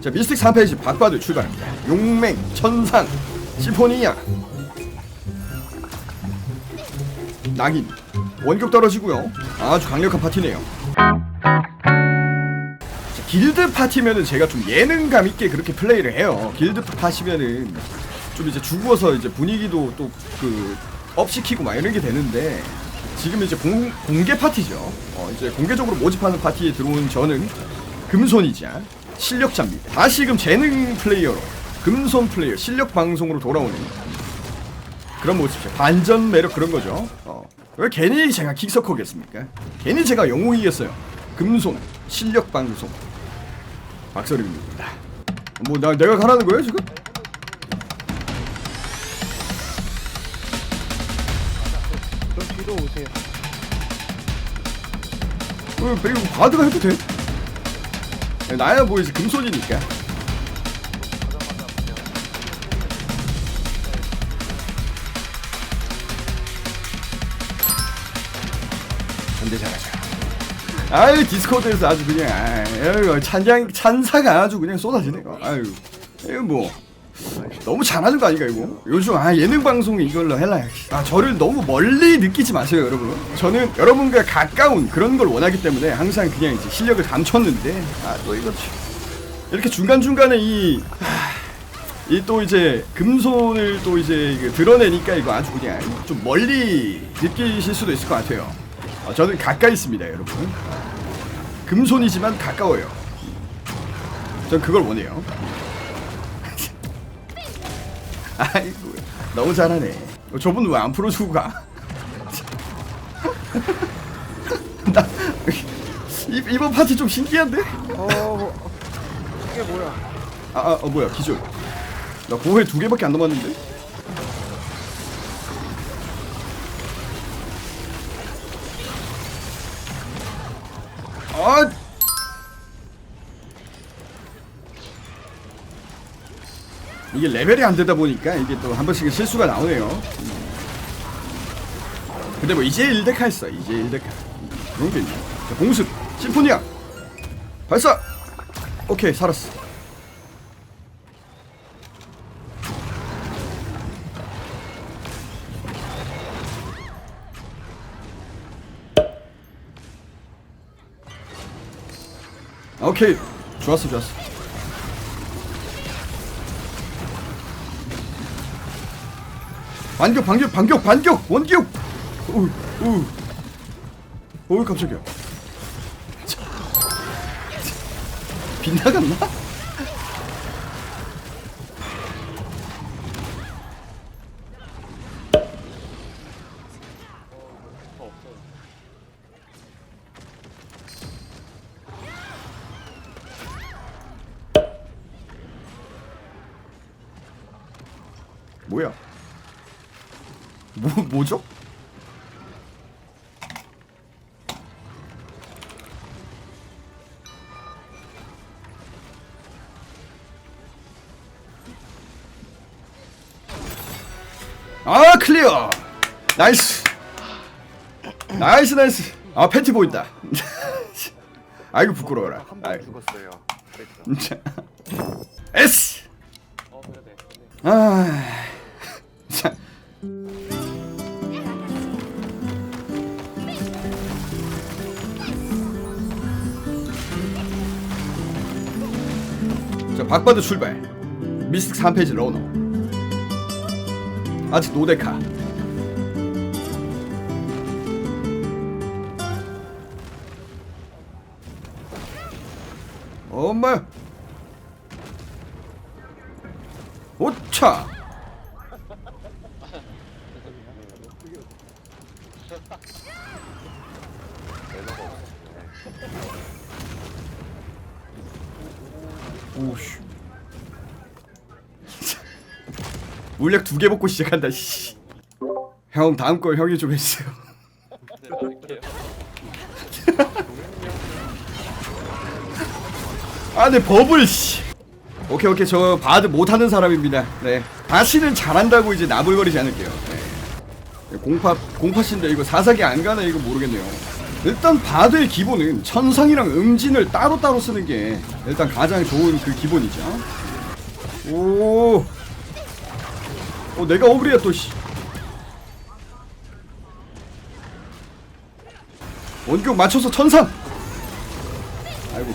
자 미스틱 3페이지 박바드 출발합니다. 용맹 천상 시포니아. 낙인. 원격 떨어지고요. 아주 강력한 파티네요. 자, 길드 파티면은 제가 좀 예능감 있게 그렇게 플레이를 해요. 길드 파티면은 좀 이제 죽어서 이제 분위기도 또그 업시키고 막 이런 게 되는데 지금 이제 공, 공개 파티죠. 어, 이제 공개적으로 모집하는 파티에 들어온 저는 금손이자 실력자입니다. 다시금 재능 플레이어로 금손 플레이어 실력 방송으로 돌아오는 그런 모습이죠. 반전 매력 그런 거죠. 어. 왜 괜히 제가 킥서커겠습니까? 괜히 제가 영웅이겠어요. 금손 실력 방송 박서림입니다. 뭐 나 내가 가라는 거예요 지금? 좀 뒤로 오세요. 어, 이거 바드가 해도 돼? 나야 뭐 이제 금손이니까. 전대 잘하자. 아유 디스코드에서 아주 그냥 아유 찬양 찬사가 아주 그냥 쏟아지네요. 아유 이거 뭐 너무 잘하는 거 아닌가 이거? 요즘 아 예능 방송 이걸로 해라. 아 저를 너무 멀리 느끼지 마세요 여러분. 저는 여러분과 가까운 그런 걸 원하기 때문에 항상 그냥 이제 실력을 감췄는데 아 또 이거 참. 이렇게 중간 중간에 이이또 이제 금손을 또 이제 드러내니까 이거 아주 그냥 좀 멀리 느끼실 수도 있을 것 같아요. 아, 저는 가까이 있습니다 여러분. 금손이지만 가까워요. 전 그걸 원해요. 아이고 너무 잘하네. 어, 저분 왜 안 풀어주고 가? 나 이, 이번 파티 좀 신기한데? 어, 이게 뭐야? 아, 아 어, 뭐야 기준. 나 고해 두 개밖에 안 남았는데. 아. 이게 레벨이 안 되다 보니까 이게 또 한 번씩 실수가 나오네요. 음. 근데 뭐 이제 1데카 했어. 이제 1데카. 그런 게 있네. 자, 공습 심포니아 발사. 오케이 살았어. 오케이 좋았어 좋았어 반격 반격 반격 반격 원격 우우 오 깜짝이야 빗나갔나? 뭐야? 뭐 뭐죠? 아 클리어! 나이스! 나이스 나이스! 아 팬티 보인다. 아이고 부끄러워라. 한번 아이고. 죽었어요. 진짜 에스 아 자 박바드 출발. 미스틱 3페이지 러너. 아직 노데카. 엄마. 오차. 오씨 물약 두 개 먹고 시작한다 씨. 형 다음 거 형이 좀 해주세요. 아네 버블 씨. 오케이 오케이. 저 바드 못하는 사람입니다. 네. 다시는 잘한다고 이제 나불거리지 않을게요. 네. 공파 공파신데 이거 사사기 안 가나 이거 모르겠네요. 일단 바드의 기본은 천상이랑 음진을 따로따로 쓰는 게 일단 가장 좋은 그 기본이죠. 오, 어 내가 어브리야 또 씨. 원격 맞춰서 천상. 아이고.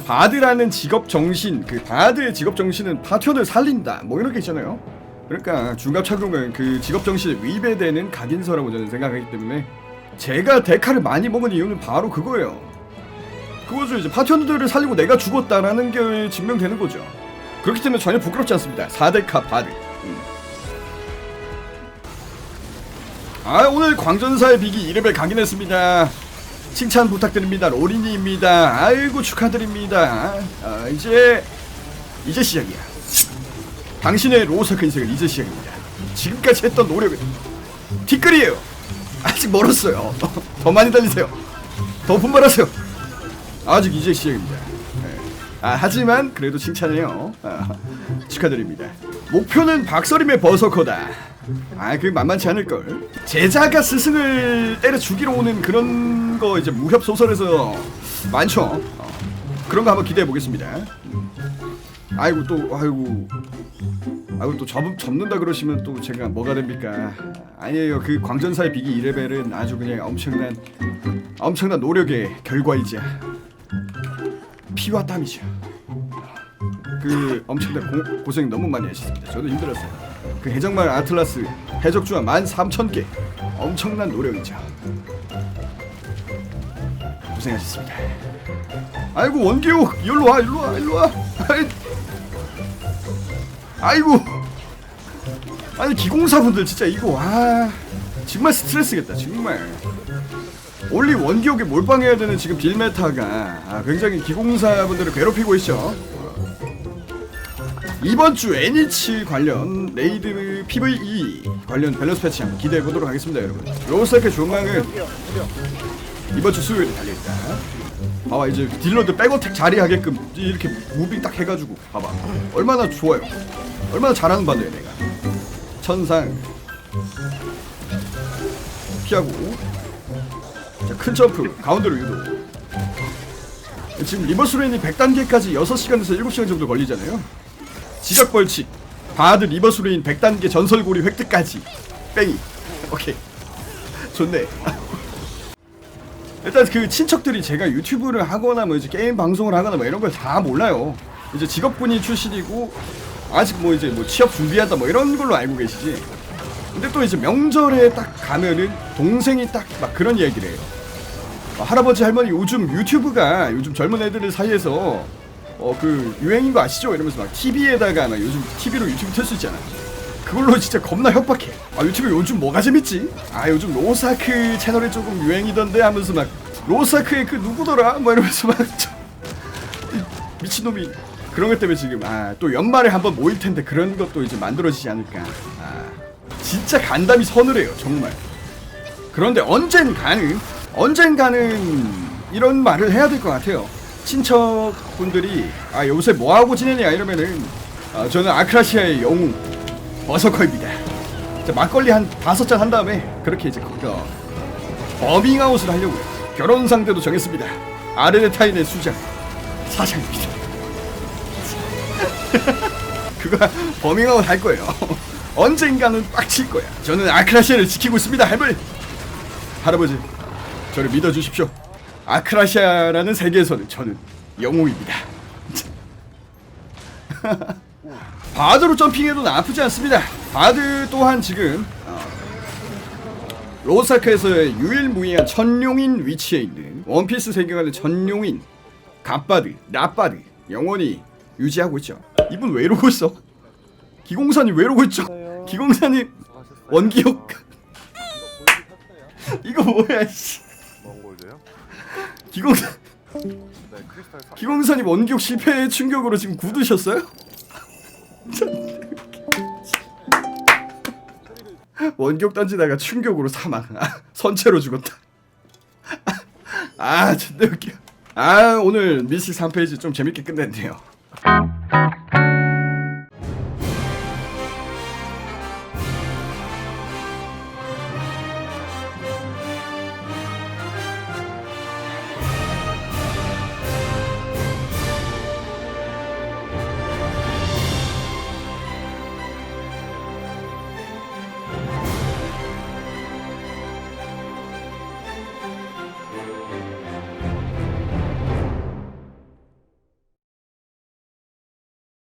바드라는 직업 정신, 그 바드의 직업 정신은 파편을 살린다. 뭐 이렇게 있잖아요. 그러니까 중갑 착용은 그 직업 정신에 위배되는 각인서라고 저는 생각하기 때문에 제가 데카를 많이 먹은 이유는 바로 그거예요. 그거죠. 이제 파편들을 살리고 내가 죽었다라는 게 증명되는 거죠. 그렇기 때문에 전혀 부끄럽지 않습니다. 4대카 바드. 음. 아 오늘 광전사의 비기 2레벨 강인했습니다. 칭찬 부탁드립니다. 로리니입니다. 아이고 축하드립니다. 아, 이제 이제 시작이야. 당신의 로사크 인생은 이제 시작입니다. 지금까지 했던 노력은 티끌이에요. 아직 멀었어요. 더 많이 달리세요. 더 분발하세요. 아직 이제 시작입니다. 네. 아, 하지만 그래도 칭찬해요. 아, 축하드립니다. 목표는 박서림의 버서커다. 아, 그 만만치 않을 걸. 제자가 스승을 때려 죽이러 오는 그런 거 이제 무협 소설에서 많죠. 어, 그런 거 한번 기대해 보겠습니다. 아이고 또 아이고 아이고 또 접, 접는다 그러시면 또 제가 뭐가 됩니까? 아니에요. 그 광전사의 비기 2레벨은 아주 그냥 엄청난 엄청난 노력의 결과이자 피와 땀이죠. 그 엄청난 고, 고생 너무 많이 하셨습니다. 저도 힘들었어요. 그 해적마을 아틀라스 해적주와 13,000개 엄청난 노력이죠. 고생하셨습니다. 아이고 원기욱 일로 와 일로 와 일로 와. 아이, 아이고 아니 기공사분들 진짜 이거 와 정말 스트레스겠다 정말. 올리 원기옥에 몰빵해야 되는 지금 빌메타가 아, 굉장히 기공사분들을 괴롭히고 있죠. 이번 주 애니치 관련 레이드 PVE 관련 밸런스 패치 한번 기대해 보도록 하겠습니다, 여러분. 로스타크 조망은. 이번 주 수요일에 달려있다. 봐봐 이제 딜러들 백어택 자리하게끔 이렇게 무빙 딱 해가지고 봐봐 얼마나 좋아요. 얼마나 잘하는 바네요 내가. 천상 피하고 자, 큰 점프. 가운데로 유도. 지금 리버스 레인이 100단계까지 6시간에서 7시간 정도 걸리잖아요. 지각 벌칙. 바드 리버스 레인 100단계 전설고리 획득까지. 뺑이. 오케이. 좋네. 일단 그 친척들이 제가 유튜브를 하거나 뭐 이제 게임 방송을 하거나 뭐 이런 걸 다 몰라요. 이제 직업군이 출신이고 아직 뭐 이제 뭐 취업 준비한다 뭐 이런 걸로 알고 계시지. 근데 또 이제 명절에 딱 가면은 동생이 딱 막 그런 얘기를 해요. 아, 할아버지 할머니 요즘 유튜브가 요즘 젊은 애들 사이에서 어 그 유행인 거 아시죠? 이러면서 막 TV에다가 막 요즘 TV로 유튜브 틀 수 있잖아. 그걸로 진짜 겁나 협박해. 아 유튜브 요즘 뭐가 재밌지? 아 요즘 로사크 채널이 조금 유행이던데 하면서 막 로사크의 그 누구더라? 뭐 이러면서 막 미친놈이 그런 것 때문에 지금 아 또 연말에 한번 모일 텐데 그런 것도 이제 만들어지지 않을까. 아 진짜 간담이 서늘해요 정말. 그런데 언젠가는 언젠가는 이런 말을 해야 될 것 같아요. 친척분들이 아 요새 뭐 하고 지내냐 이러면은 아, 저는 아크라시아의 영웅 버서커입니다. 자, 막걸리 한 다섯 잔 한 다음에 그렇게 이제 어, 버밍아웃을 하려고요. 결혼 상대도 정했습니다. 아르네타인의 수장 사장입니다. 그거 버밍아웃 할 거예요. 언젠가는 빡칠 거야. 저는 아크라시아를 지키고 있습니다, 할머니. 할아버지, 저를 믿어주십시오. 아크라시아라는 세계에서는 저는 영웅입니다. 바드로 점핑해도 나쁘지 않습니다. 바드 또한 지금 어, 로사카에서의 유일무이한 천룡인 위치에 있는 원피스 세계관의 천룡인 갓바드, 낫바드 영원히 유지하고 있죠. 이분 왜 이러고 있어? 기공사님 왜 이러고 있죠? 기공사님 원기옥 이거 뭐야 씨. 몽골도요? 기공사 네, 크리스탈 사... 기공사님 원기옥 실패의 충격으로 지금 굳으셨어요? 원기옥 던지다가 충격으로 사망. 아, 선체로 죽었다. 아, 진짜 웃겨. 아, 오늘 미스 3페이지 좀 재밌게 끝냈네요.